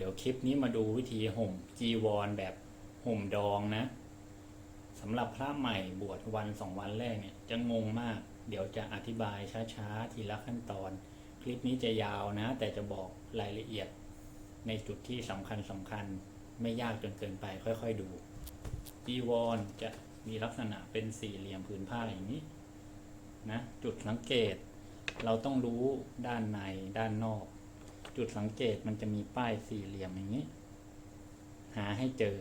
เดี๋ยวคลิปนี้มาดูวิธีห่มจีวรแบบห่มดองนะสำหรับพระใหม่บวชวันสองวันแรกเนี่ยจะงงมาก เดี๋ยวจะอธิบายช้าๆ ทีละขั้นตอน คลิปนี้จะยาวนะ แต่จะบอกรายละเอียดในจุดที่สำคัญสำคัญไม่ยากจนเกินไปค่อยๆดูจีวรจะมีลักษณะเป็นสี่เหลี่ยมผืนผ้าอย่างนี้นะจุดสังเกต เราต้องรู้ด้านในด้านนอก จุดสังเกตมันจะมีป้ายสี่เหลี่ยมอย่างนี้ หาให้เจอ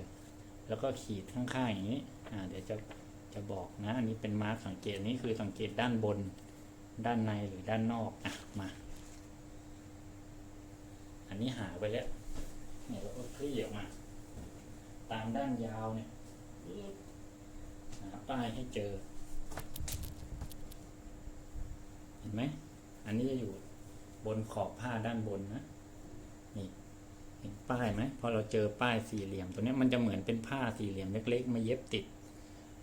แล้วก็ขีดข้างๆอย่างนี้อ่าเดี๋ยวจะจะบอกนะ อันนี้เป็นมาร์กสังเกตนี้คือสังเกตด้านบน ด้านในหรือด้านนอกอะมา อันนี้หาไปแล้วเนี่ยเราก็คลี่ออกมา ตามด้านยาวเนี่ยหาป้ายให้เจอ เห็นไหม อันนี้จะอยู่ บนขอบผ้าด้านบนนะนี่เห็นป้ายไหมพอเราเจอป้ายสี่เหลี่ยมตัวนี้มันจะเหมือนเป็นผ้าสี่เหลี่ยมเล็ก ๆ มาเย็บติด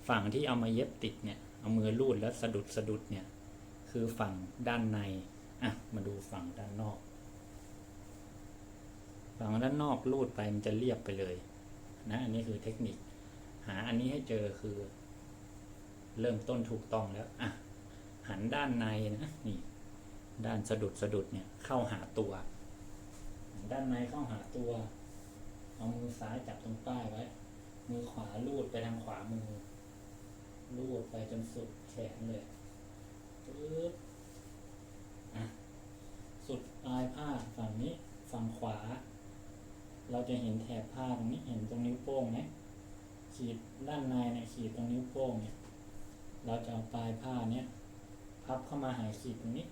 ฝั่งที่เอามาเย็บติดเนี่ยเอามือลูดแล้วสะดุดสะดุดเนี่ยคือฝั่งด้านในอะมาดูฝั่งด้านนอก ฝั่งด้านนอกลูดไปมันจะเรียบไปเลย นะอันนี้คือเทคนิค หาอันนี้ให้เจอคือ เริ่มต้นถูกต้องแล้วอะหันด้านในนะนี่ ด้านสะดุดสะดุดเนี่ยเข้าหาตัว ด้านในเข้าหาตัว เอามือซ้ายจับตรงป้ายไว้ มือขวาลูดไปทางขวามือ ลูดไปจนสุดแขนเลยปึ๊บอะสุดปลายผ้าฝั่งนี้ฝั่งขวา เราจะเห็นแถบผ้าตรงนี้เห็นตรงนิ้วโป้งไหมขีดด้านในเนี่ยขีดตรงนิ้วโป้งเนี่ย เราจะเอาปลายผ้าเนี้ยพับเข้ามาหาขีดตรงนี้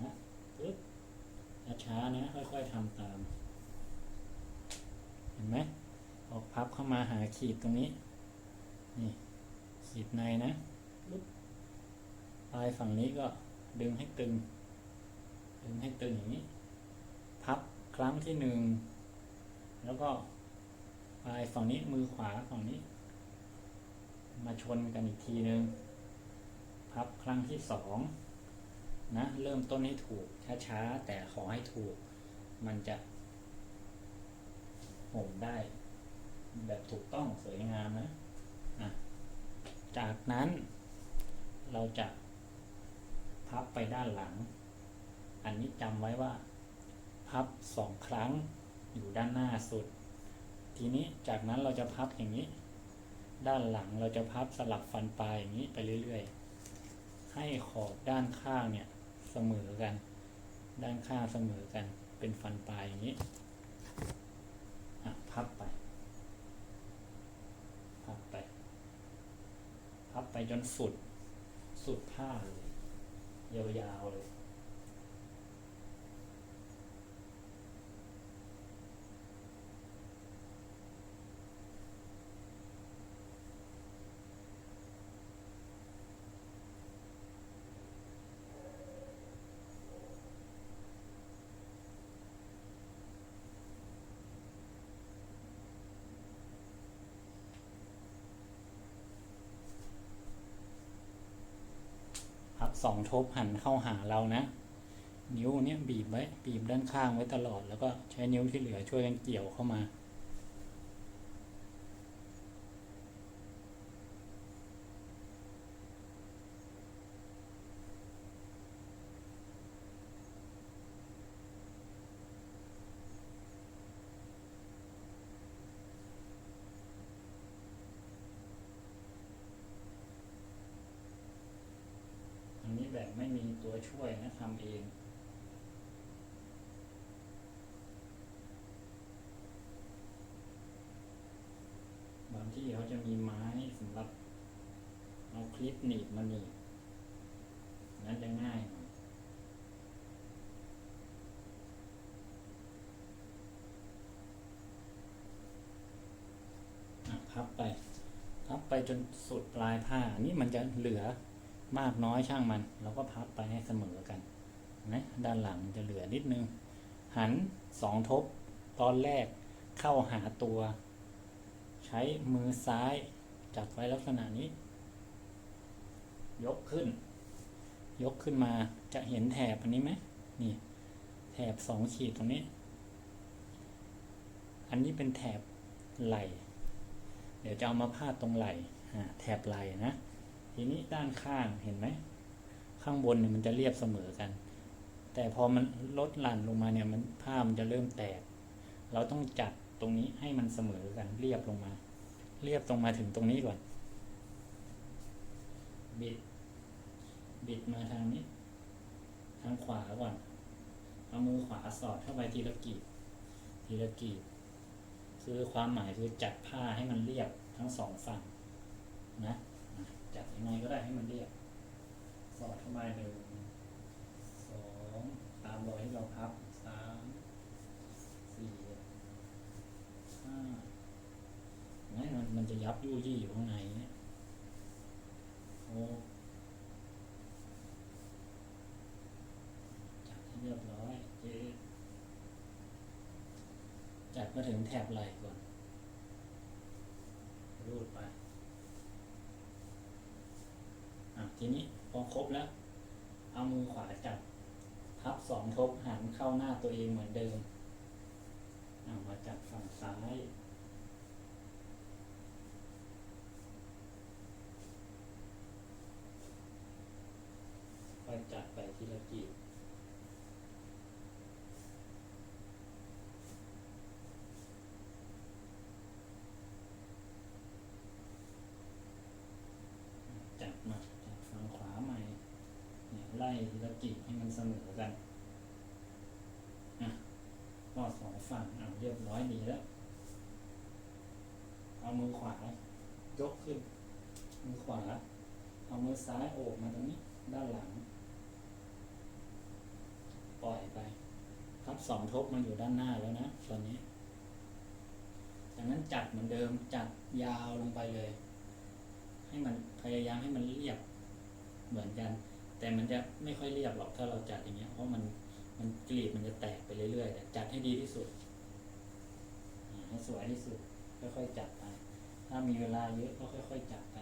นะปึ๊บ ช้าๆนะค่อยๆทำตาม เห็นไหมออกพับเข้ามาหาขีดตรงนี้ นี่ขีดในนะปลายฝั่งนี้ก็ดึงให้ตึง ดึงให้ตึงอย่างนี้ พับครั้งที่หนึ่ง แล้วก็ปลายฝั่งนี้มือขวาฝั่งนี้ มาชนกันอีกทีหนึ่งพับครั้งที่สอง นะเริ่มต้นให้ถูกช้าๆแต่ขอให้ถูก มันจะห่มได้แบบถูกต้องสวยงามนะะจากนั้นเราจะพับไปด้านหลัง อันนี้จำไว้ว่า พับสองครั้งอยู่ด้านหน้าสุด ทีนี้จากนั้นเราจะพับอย่างนี้ ด้านหลังเราจะพับสลับฟันปลายอย่างนี้ไปเรื่อย ๆ ให้ขอบด้านข้างเนี่ย เสมอกัน ด้านข้างเสมอกัน เป็นฟันปลายอย่างนี้พับไป พับไป พับไปจนสุด สุดผ้าเลย ยาวๆเลย สองทบหันเข้าหาเรานะ นิ้วเนี้ยบีบไว้บีบด้านข้างไว้ตลอด แล้วก็ใช้นิ้วที่เหลือช่วยกันเกี่ยวเข้ามา อันนี้แบบไม่มีตัว ช่วยนะทำเองบางที่เขาจะมีไม้สำหรับเอาคลิปหนีบมาหนีบนั้นจะง่ายนะพับไป พับไปจนสุดปลายผ้านี่มันจะเหลือ มากน้อยช่างมัน เราก็พับไปให้เสมอกันนะด้านหลังจะเหลือนิดนึง หันสองทบ ตอนแรกเข้าหาตัว ใช้มือซ้าย จับไว้ลักษณะนี้ ยกขึ้น ยกขึ้นมาจะเห็นแถบอันนี้ไหมนี่ แถบสองขีดตรงนี้ อันนี้เป็นแถบไหล เดี๋ยวจะเอามาพาดตรงไหลแถบไหลนะ ทีนี้ด้านข้างเห็นไหม ข้างบนเนี่ยมันจะเรียบเสมอกัน แต่พอมันลดหลั่นลงมาเนี่ยมันผ้ามันจะเริ่มแตก เราต้องจัดตรงนี้ให้มันเสมอกันเรียบลงมา เรียบตรงมาถึงตรงนี้ก่อน บิด บิดมาทางนี้ ทางขวาก่อน เอามือขวาสอดเข้าไปทีละกีบทีละกีบคือความหมายคือจัดผ้าให้มันเรียบทั้งสองฝั่งนะอะ จัดยังไงก็ได้ให้มันเรียบ สอดเข้าไปหนึ่งสองตามรอยที่เราพับสามสี่ห้าไม่มันมันจะยับยู่ยี่อยู่ข้างในเนี่ยหกจัดให้เรียบร้อยเจจัดมาถึงแถบไหล่ก่อน รูดไป อะ ทีนี้พอครบแล้ว เอามือขวาจับ พับสองทบหันเข้าหน้าตัวเองเหมือนเดิมเอามาจับฝั่งซ้ายค่อยจัดไปทีละกีบจับมาจับฝั่งขวาใหม่เนี่ยไล่ทีละกีบให้มัน เสมอกันอะก็สองฝั่งเอาเรียบร้อยดีแล้ว เอามือขวายกขึ้น มือขวา เอามือซ้ายโอบมาตรงนี้ ด้านหลัง ปล่อยไปพับสองทบมันอยู่ด้านหน้าแล้วนะตอนนี้จากนั้นจัดเหมือนเดิมจัดยาวลงไปเลย ให้มันพยายามให้มันเรียบเหมือนกัน แต่มันจะไม่ค่อยเรียบหรอกถ้าเราจัดอย่างเงี้ยเพราะมันมันกรีบมันจะแตกไปเรื่อยๆแต่จัดให้ดีที่สุดให้สวยที่สุดค่อยๆจัดไปถ้ามีเวลาเยอะก็ค่อยๆจัดไป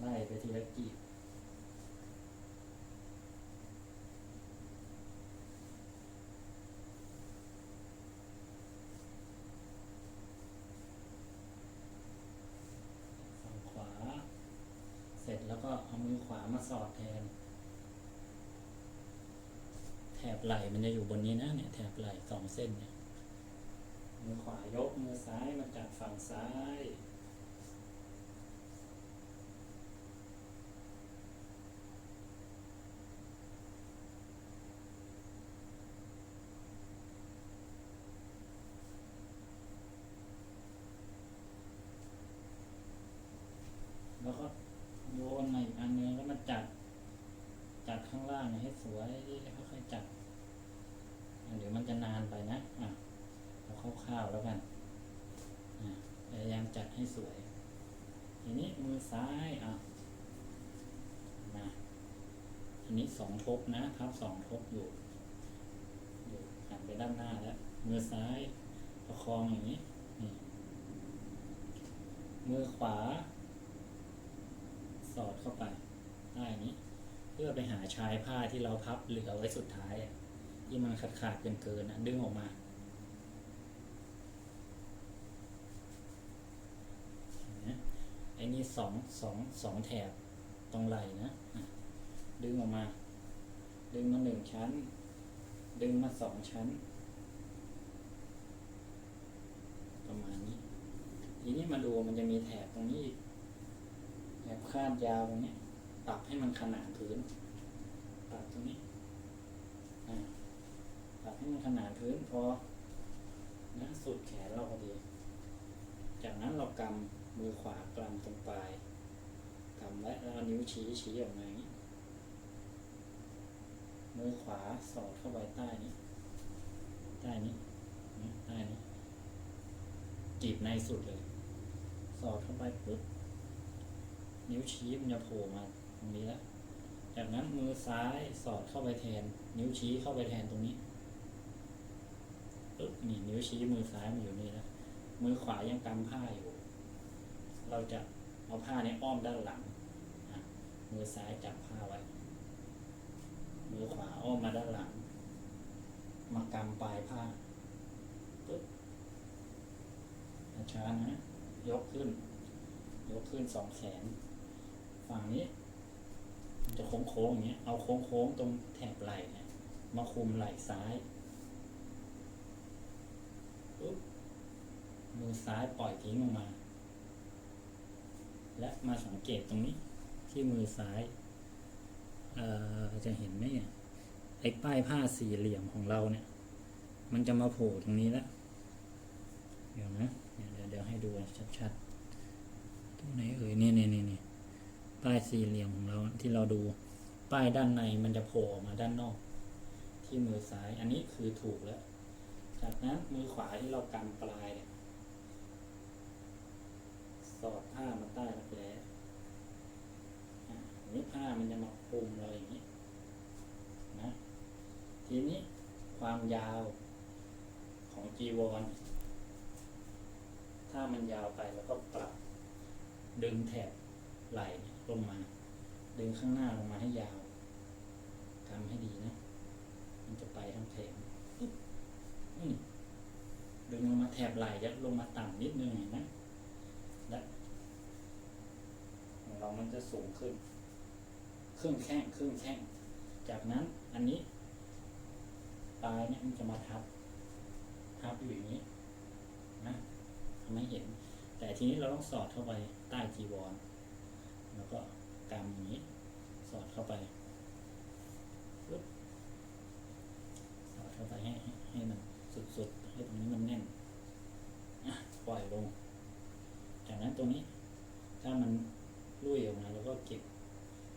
ไล่ไปทีละกีบฝั่งขวา เสร็จแล้วก็เอามือขวามา สอดแทน แถบไหล่มันจะอยู่บนนี้นะเนี่ยแถบไหล่สองเส้นเนี่ยมือขวายกมือซ้ายมาจับฝั่งซ้าย แล้วก็โยนมาอีกอันนึงแล้วมาจัด จัดข้างล่างเนี่ยให้ สวยแล้วค่อยๆจัดเดี๋ยวมันจะนานไปนะอะเอาคร่าวๆแล้วกันอะพยายามจัดให้สวย ทีนี้มือซ้ายอะมาอันนี้สองทบนะพับสองทบอยู่อยู่หันไปด้านหน้าแล้วมือซ้ายประคองอย่างนี้นี่มือขวา สอดเข้าไปใต้นี้ พื่อไปหาชายผ้าที่เราพับเหลือไว้สุดท้ายที่มันขาดขาดเกินเกินดึงออกมา ไอ้นี่สองสองสองแถบตรงไหล่นะ ดึงออกมา ดึงมาหนึ่งชั้น ดึงมาสองชั้น ประมาณนี้ ทีนี้มาดูมันจะมีแถบตรงนี้แบบคาดยาวตรงนี้ ปรับให้มันขนานพื้น ปรับตรงนี้ปรับให้มันขนานพื้นพอนะสุดแขนเราพอดี จากนั้นเรากำมือขวากำตรงปลายกำไว้แล้วเอานิ้วชี้ชี้ออกมาอย่างนี้ มือขวาสอดเข้าไปใต้นี้ ใต้นี้ใต้นี้จีบในสุดเลย สอดเข้าไปปุ๊บนิ้วชี้มันจะโผล่มา รงนี้แล้วจากนั้นมือซ้ายสอดเข้าไปแทน นิ้วชี้เข้าไปแทนตรงนี้ปึ๊บนี่นิ้วชี้มือซ้ายมันอยู่นี่แล้วมือขวายังกำผ้าอยู่ เราจะเอาผ้านี้อ้อมด้านหลัง มือซ้ายจับผ้าไว้ มือขวาอ้อมมาด้านหลัง มากำปลายผ้าปึ๊บช้านะ ยกขึ้น ยกขึ้นสองแขน ฝั่งนี้ มันจะโค้งๆอย่างเงี้ยเอาโค้งๆตรงแถบไหล่เนี่ยมาคุมไหล่ซ้ายปึ๊บมือซ้ายปล่อยทิ้งลงมา และมาสังเกตตรงนี้ที่มือซ้ายเอ่อจะเห็นไหมเนี่ยไอ้ป้ายผ้าสี่เหลี่ยมของเราเนี่ย มันจะมาโผล่ตรงนี้แล้วเดี๋ยวนะเดี๋ยวเดี๋ยวให้ดูชัดๆตรงไหนเอ่ยนี่นี่นี่นี่ ป้ายสี่เหลี่ยมของเราที่เราดู ป้ายด้านในมันจะโผล่ออกมาด้านนอก ที่มือซ้ายอันนี้คือถูกแล้ว จากนั้นมือขวาที่เรากำปลายเนี่ยสอดผ้ามาใต้รักแร้อันนี้ผ้ามันจะมาคลุมเราอย่างนี้นะทีนี้ความยาวของจีวร ถ้ามันยาวไปแล้วก็ปรับดึงแถบไหล่ ลงมา ดึงข้างหน้าลงมาให้ยาวทำให้ดีนะ มันจะไปทั้งแถบดึงลงมาแถบไหล่ยัดลงมาต่ำนิดนึงเห็นไหมและของเรามันจะสูงขึ้น ครึ่งแข้งครึ่งแข้ง จากนั้นอันนี้ปลายเนี่ยมันจะมาทับ ทับอยู่อย่างนี้นะทำให้เห็น แต่ทีนี้เราต้องสอดเข้าไปใต้จีวร แล้วก็กำอย่างนี้สอดเข้าไปปึ๊บสอดเข้าไปให้ให้ให้มันสุดๆให้ตรงนี้มันแน่นปล่อยลง จากนั้นตรงนี้ ถ้ามันลุ่ยออกมาเราก็เก็บ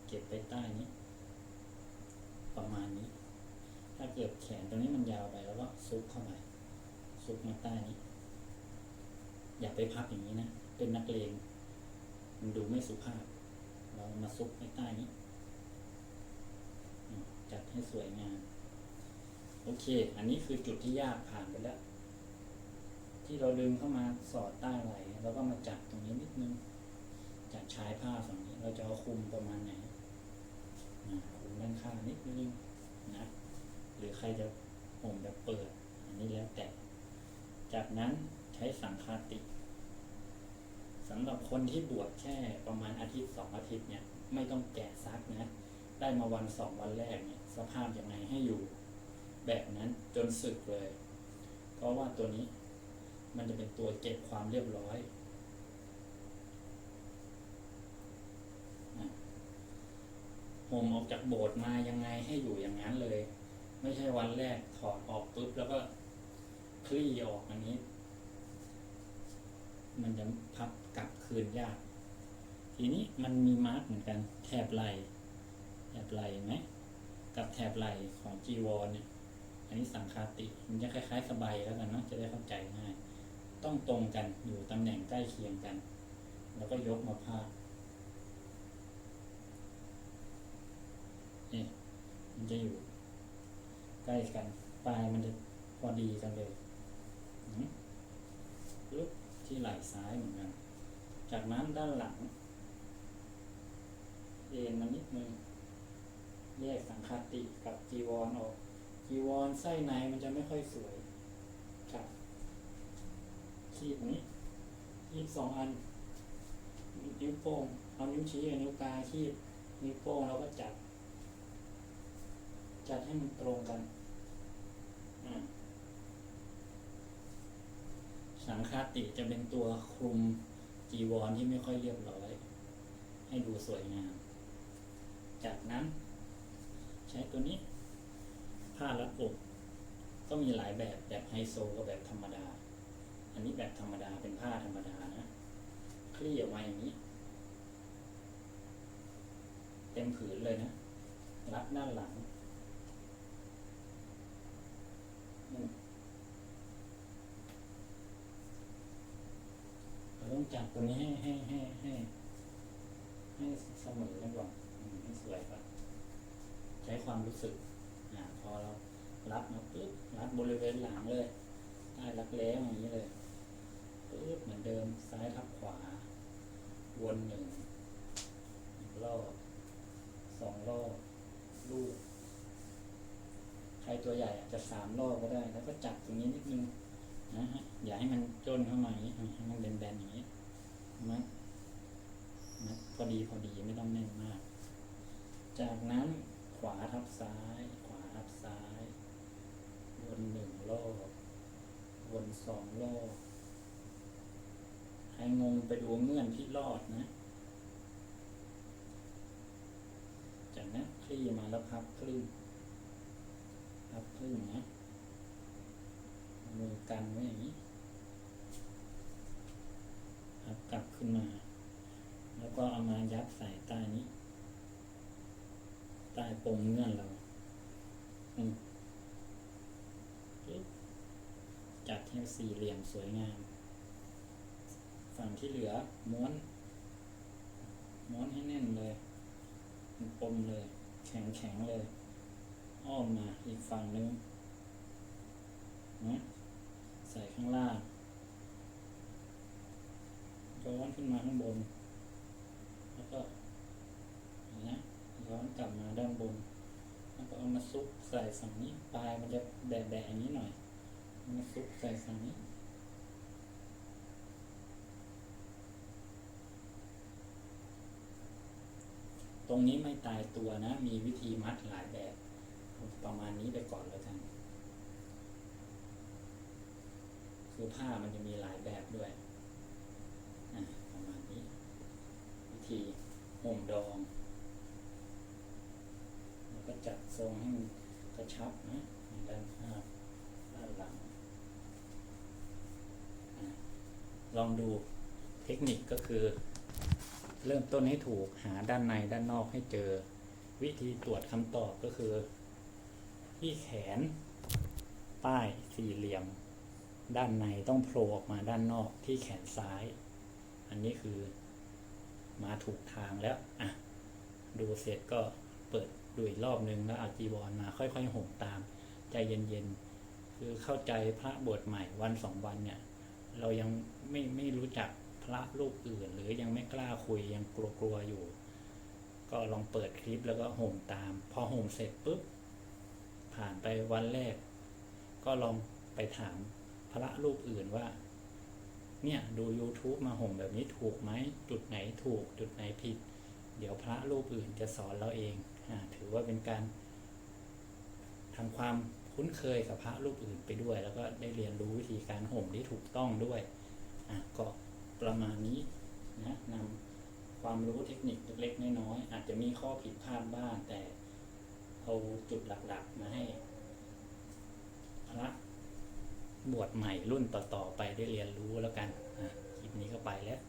เก็บไปใต้นี้ ประมาณนี้ ถ้าเกิดแขนตรงนี้มันยาวไปแล้วก็ซุกเข้าไปซุกมาใต้นี้ อย่าไปพับอย่างนี้นะ เป็นนักเลงมันดูไม่สุภาพ เรามาซุกไว้ใต้นี้ จัดให้สวยงาม โอเค อันนี้คือจุดที่ยากผ่านไปแล้ว ที่เราดึงเข้ามาสอดใต้ไหล่แล้วก็มาจับตรงนี้นิดนึง จัดชายผ้าฝั่งนี้ เราจะเอาคุมประมาณไหนคุมด้านข้างนิดนึงนะ หรือใครจะห่มแบบเปิด อันนี้แล้วแต่ จากนั้นใช้สังคาติ สำหรับคนที่บวชแค่ประมาณอาทิตย์สองอาทิตย์เนี่ยไม่ต้องแกะซักนะ ได้มาวันสองวันแรกเนี่ยสภาพยังไงให้อยู่ แบบนั้นจนสึกเลย เพราะว่าตัวนี้มันจะเป็นตัวเก็บความเรียบร้อยห่มออกจากโบสถ์มายังไงให้อยู่อย่างนั้นเลย ไม่ใช่วันแรกถอดออกปุ๊บแล้วก็คลี่ออกอันนี้ มันจะพับกลับคืนยาก ทีนี้มันมีมาร์กเหมือนกัน แถบไหลแถบไหลไหมกับแถบไหลของจีวรเนี่ย อันนี้สังคาติมันจะคล้ายๆสบายแล้วกันเนาะจะได้เข้าใจง่าย ต้องตรงกันอยู่ตำแหน่งใกล้เคียงกัน แล้วก็ยกมาพาดนี่มันจะอยู่ใกล้กัน ปลายมันจะพอดีกันเลยปึ๊บ ไหล่ซ้ายเหมือนกัน จากนั้นด้านหลัง เอ็นมานิดนึงแยกสังคาติกับจีวรออก จีวรไส้ในมันจะไม่ค่อยสวยครับขีดนี้ขีดสองอัน นิ้วโป้งเอานิ้วชี้กับนิ้วกลางขีดนิ้วโป้งแล้วก็จัด จัดให้มันตรงกันอ่า สังคาติจะเป็นตัวคลุมจีวรที่ไม่ค่อยเรียบร้อย ให้ดูสวยงาม จากนั้น ใช้ตัวนี้ ผ้ารัดอกก็มีหลายแบบแบบไฮโซกับแบบธรรมดา อันนี้แบบธรรมดาเป็นผ้าธรรมดานะคลี่ออกมาอย่างนี้ เต็มผืนเลยนะรัดด้านหลังอืมเรา ต้องจับตัวนี้ให้ให้ให้ให้ให้เสมอกันก่อนอืมให้สวยก่อนใช้ความรู้สึกอ่าพอเรารัดมาปุ๊บรัดบริเวณหลังเลยใต้รักแร้อย่างนี้เลยปุ๊บเหมือนเดิมซ้ายทับขวา วนหนึ่งอีกรอบสองรอบลูกใครตัวใหญ่อาจจะสามรอบก็ได้ แล้วก็จับตรงนี้นิดนึงนะฮะ อย่าให้มันจนเข้ามาอย่างนี้ให้มันแบนๆอย่างนี้มัดมัดพอดีพอดีไม่ต้องแน่นมาก จากนั้นขวาทับซ้าย ขวาทับซ้าย วนหนึ่งรอบวนสองรอบใครงงไปดูเงื่อนที่รอดนะ จากนั้นคลี่มาแล้วพับครึ่งพับครึ่งนะมือกันไว้อย่างนี้ พับ กลับขึ้นมา แล้วก็เอามายัดใส่ใต้นี้ ใต้ปมเงื่อนเราจัดให้สี่เหลี่ยมสวยงาม ฝั่งที่เหลือม้วน ม้วนให้แน่นเลยปมเลย แข็งแข็งเลย อ้อมมาอีกฝั่งนึงนะใส่ข้างล่าง ย้อนขึ้นมาข้างบน แล้วก็อย่นี้ย้อนกลับมาด้านบน แล้วก็เอามาซุกใส่ฝั่งนี้ ปลายมันจะแบะๆอย่างนี้หน่อยเอามาซุกใส่ฝั่งนี้ตรงนี้ไม่ตายตัวนะ มีวิธีมัดหลายแบบ ประมาณนี้ไปก่อนแล้วกัน คือผ้ามันจะมีหลายแบบด้วยอะประมาณนี้ วิธี ห่มดอง แล้วก็จัดทรงให้มันกระชับนะในด้านข้าด้านหลัง ลองดูเทคนิคก็คือ เริ่มต้นให้ถูกหาด้านในด้านนอกให้เจอ วิธีตรวจคำตอบก็คือ ที่แขน ป้ายสี่เหลี่ยม ด้านในต้องโผล่ออกมาด้านนอกที่แขนซ้าย อันนี้คือ มาถูกทางแล้วอะดูเสร็จก็เปิดดูอีกรอบนึงแล้วเอาจีวรมาค่อยๆห่มตาม ใจเย็นๆ คือเข้าใจพระบวชใหม่วันสองวันเนี่ย เรายังไม่ไม่รู้จักพระรูปอื่น หรือยังไม่กล้าคุยยังกลัวๆอยู่ ก็ลองเปิดคลิปแล้วก็ห่มตาม พอห่มเสร็จปุ๊บผ่านไปวันแรก ก็ลองไปถามพระรูปอื่นว่า เนี่ยดู YouTube มาห่มแบบนี้ถูกไหมจุดไหนถูก จุดไหนผิด เดี๋ยวพระรูปอื่นจะสอนเราเองอถือว่าเป็นการทำความคุ้นเคยกับพระรูปอื่นไปด้วย แล้วก็ได้เรียนรู้วิธีการห่มที่ถูกต้องด้วยก็ประมาณนี้นะนำความรู้เทคนิคเล็กๆน้อยๆอาจจะมีข้อผิดพลาดบ้างแต่เอาจุดหลักๆมาให้พระ บวชใหม่รุ่นต่อๆไปได้เรียนรู้แล้วกันอะคลิปนี้ก็ไปแล้ว